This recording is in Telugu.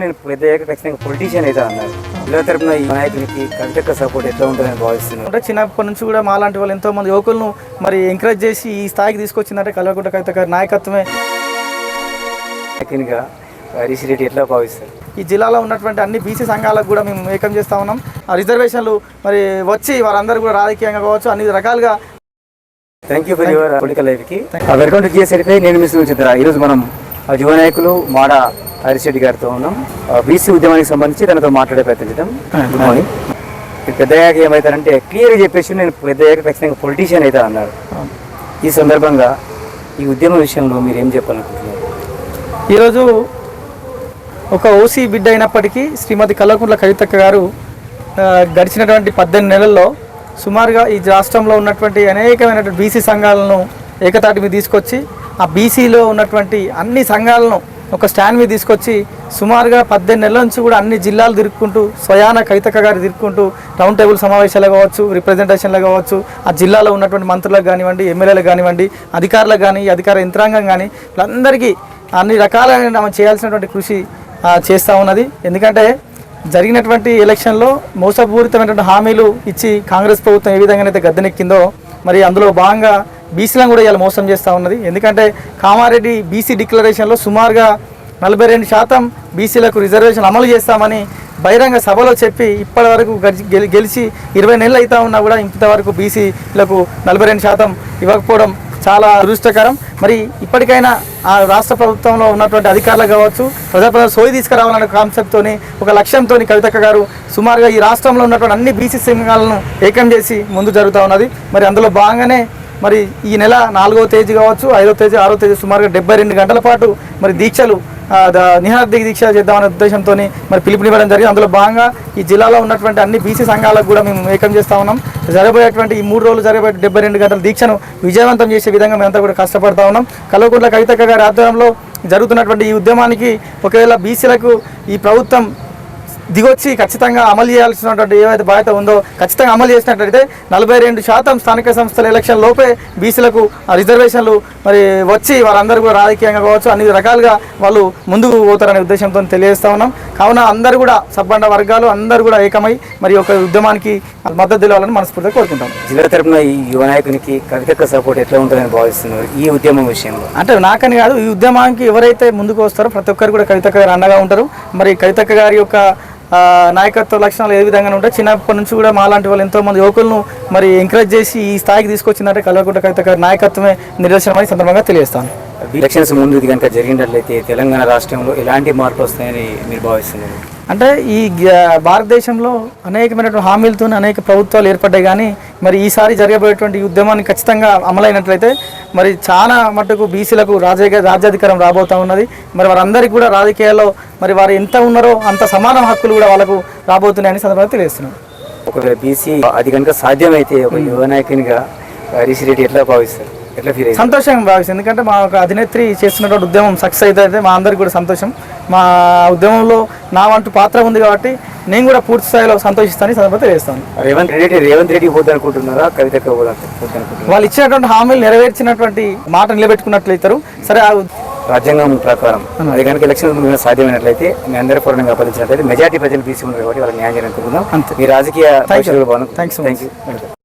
నేను పెద్ద ఖచ్చితంగా పొలిటీషియన్ అయితే అన్నారు. ఇలా తరపున ఈ నాయకునికి కవితక్క సపోర్ట్ ఎట్లా ఉంటుందని భావిస్తున్నాను. అంటే చిన్నప్పటి నుంచి కూడా మాలాంటి వాళ్ళు ఎంతో మంది యువకులను మరి ఎంకరేజ్ చేసి ఈ స్థాయికి తీసుకొచ్చిందంటే కల్వకుంట కవిత గారి నాయకత్వమే. నాయకునిగా హరీష్ రెడ్డి ఎట్లా భావిస్తారు? ఈ జిల్లాలో ఉన్నటువంటి అన్ని బీసీ సంఘాలకు కూడా మేము ఏకం చేస్తా ఉన్నాం. ఆ రిజర్వేషన్లు మరి వచ్చి వారందరూ కూడా రాజకీయంగా కావచ్చు అన్ని రకాలుగా. Thank you for your political లైఫ్కి వెల్కమ్ టు నేను మిస్ చిత్ర. ఈరోజు మనం యువ నాయకులు మాడ హరీష్ రెడ్డి గారితో ఉన్నాం. బీసీ ఉద్యమానికి సంబంధించి తనతో మాట్లాడే ప్రయత్నం చేద్దాం. గుడ్ మార్నింగ్ మీరు పెద్ద అయ్యాక ఏమవుతారంటే క్లియర్గా చెప్పేసి నేను పెద్ద అయ్యాక ఖచ్చితంగా పొలిటీషియన్ అయితే అన్నారు. ఈ సందర్భంగా ఈ ఉద్యమ విషయంలో మీరు ఏం చెప్పాలనుకుంటున్నారు? ఈరోజు ఒక ఓసీ బిడ్డ అయినప్పటికీ శ్రీమతి కల్వకుంట్ల కవితక్క గారు గడిచినటువంటి పద్దెనిమిది నెలల్లో సుమారుగా ఈ రాష్ట్రంలో ఉన్నటువంటి అనేకమైనటువంటి బీసీ సంఘాలను ఏకతాటి మీద తీసుకొచ్చి ఆ బీసీలో ఉన్నటువంటి అన్ని సంఘాలను ఒక స్టాండ్ మీద తీసుకొచ్చి సుమారుగా పద్దెనిమిది నెలల నుంచి కూడా అన్ని జిల్లాలు తిరుక్కుంటూ స్వయాన కవితక గారు తిరుక్కుంటూ రౌండ్ టేబుల్ సమావేశాలు కావచ్చు రిప్రజెంటేషన్లు కావచ్చు ఆ జిల్లాలో ఉన్నటువంటి మంత్రులకు కానివ్వండి ఎమ్మెల్యేలకు కానివ్వండి అధికారులకు కానీ అధికార యంత్రాంగం కానీ వీళ్ళందరికీ అన్ని రకాలైన ఆమె చేయాల్సినటువంటి కృషి చేస్తూ ఉన్నది. ఎందుకంటే జరిగినటువంటి ఎలక్షన్లో మోసపూరితమైనటువంటి హామీలు ఇచ్చి కాంగ్రెస్ ప్రభుత్వం ఏ విధంగానైతే గద్దెనెక్కిందో మరి అందులో భాగంగా బీసీలను కూడా ఇలా మోసం చేస్తూ ఉన్నది. ఎందుకంటే కామారెడ్డి బీసీ డిక్లరేషన్లో సుమారుగా నలభై రెండు శాతం బీసీలకు రిజర్వేషన్ అమలు చేస్తామని బహిరంగ సభలో చెప్పి ఇప్పటి వరకు గెలిచి ఇరవై నెలలు అవుతా ఉన్నా కూడా ఇంతవరకు బీసీలకు నలభై రెండు శాతం ఇవ్వకపోవడం చాలా దురదృష్టకరం మరి ఇప్పటికైనా ఆ రాష్ట్ర ప్రభుత్వంలో ఉన్నటువంటి అధికారులు కావచ్చు ప్రజాప్రజలు సోయి తీసుకురావాలనే కాన్సెప్ట్తోని ఒక లక్ష్యంతో కవితక్క గారు సుమారుగా ఈ రాష్ట్రంలో ఉన్నటువంటి అన్ని బీసీ సంఘాలను ఏకం చేసి ముందు జరుగుతూ ఉన్నది. మరి అందులో భాగంగానే మరి ఈ నెల నాలుగవ తేదీ కావచ్చు ఐదవ తేదీ ఆరో తేదీ సుమారుగా డెబ్బై రెండు గంటల పాటు మరి దీక్షలు ఆ, నిహార్థిక దీక్ష చేద్దామనే ఉద్దేశంతో మరి పిలుపునివ్వడం జరిగింది. అందులో భాగంగా ఈ జిల్లాలో ఉన్నటువంటి అన్ని బీసీ సంఘాలకు కూడా మేము ఏకం చేస్తా ఉన్నాం. జరగబోయేటువంటి ఈ మూడు రోజులు జరగబోయే డెబ్బై రెండు గంటల దీక్షను విజయవంతం చేసే విధంగా మేమంతా కూడా కష్టపడతా ఉన్నాం. కల్వకుంట్ల కవితక్క గారి ఆధ్వర్యంలో జరుగుతున్నటువంటి ఈ ఉద్యమానికి ఒకవేళ బీసీలకు ఈ ప్రభుత్వం దిగొచ్చి ఖచ్చితంగా అమలు చేయాల్సినటువంటి ఏవైతే బాధ్యత ఉందో ఖచ్చితంగా అమలు చేసినట్లయితే నలభై రెండు శాతం స్థానిక సంస్థల ఎలక్షన్ లోపే బీసీలకు రిజర్వేషన్లు మరి వచ్చి వారందరూ కూడా రాజకీయంగా కావచ్చు అన్ని రకాలుగా వాళ్ళు ముందుకు పోతారనే ఉద్దేశంతో తెలియజేస్తా ఉన్నాం. కావున అందరూ కూడా సబ్బండ వర్గాలు అందరూ కూడా ఏకమై మరి ఒక ఉద్యమానికి మద్దతు తెలియాలని మనస్ఫూర్తిగా కోరుకుంటాం. జిల్లా తరపున ఈ యువ నాయకునికి కవితక్క సపోర్ట్ ఎట్లా ఉంటుందని భావిస్తున్నారు? ఈ ఉద్యమం విషయంలో. అంటే నాకని కాదు ఈ ఉద్యమానికి ఎవరైతే ముందుకు వస్తారో ప్రతి ఒక్కరు కూడా కవితక్క గారు అండగా ఉంటారు. మరి కవితక్క గారి యొక్క నాయకత్వ లక్షణాలు ఏ విధంగా ఉంటాయి? చిన్నప్పటి నుంచి కూడా మాలాంటి వాళ్ళు ఎంతో మంది యువకులను మరి ఎంకరేజ్ చేసి ఈ స్థాయికి తీసుకొచ్చిందంటే కల్వకుంట కవిత గారి నాయకత్వమే నిదర్శనం అని సందర్భంగా తెలియజేస్తాను. ఎలక్షన్స్ ముందు ఇది కనుక జరిగినట్లయితే తెలంగాణ రాష్ట్రంలో ఎలాంటి మార్పులు వస్తాయని మీరు భావిస్తున్నారు? అంటే ఈ భారతదేశంలో అనేకమైనటువంటి హామీలతో అనేక ప్రభుత్వాలు ఏర్పడ్డాయి కానీ మరి ఈసారి జరగబోయేటువంటి ఉద్యమాన్ని ఖచ్చితంగా అమలైనట్లయితే మరి చాలా మటుకు బీసీలకు రాజకీయ రాజ్యాధికారం రాబోతా ఉన్నది. మరి వారందరికీ కూడా రాజకీయాల్లో మరి వారు ఎంత ఉన్నారో అంత సమాన హక్కులు కూడా వాళ్ళకు రాబోతున్నాయని సందర్భంగా తెలియజేస్తున్నాం. ఒకవేళ బీసీ అది కనుక సాధ్యమైతే ఒక యువ నాయకునిగా హరీష్ రెడ్డి ఎట్లా భావిస్తారు? ఎట్లా ఫీల్ సంతోషంగా భావిస్తుంది ఎందుకంటే మా ఒక అధినేత్రి చేస్తున్నటువంటి ఉద్యమం సక్సెస్ అయితే మా అందరికి కూడా సంతోషం. మా ఉద్యమంలో నా వంతు పాత్ర ఉంది కాబట్టి నేను కూడా పూర్తి స్థాయిలో సంతోషిస్తానని సందర్భంగా తెలియజేస్తాను. రేవంత్ రెడ్డి రేవంత్ రెడ్డి పోదనుకుంటున్నారా కవితక్క పోదనుకుంటున్నారా వాళ్ళు ఇచ్చినటువంటి హామీలు నెరవేర్చినటువంటి మాట నిలబెట్టుకున్నట్లయితారు సరే ఆ రాజ్యాంగం ప్రకారం అది కనుక ఎలక్షన్ సాధ్యమైనట్లయితే మీ అందరి పూర్ణంగా ఆపాదించినట్లయితే మెజార్టీ ప్రజలు బీసీ ఉన్నారు కాబట్టి వాళ్ళకి న్యాయం చేయాలనుకుంటున్నాం. మీ రాజకీయ. Thank you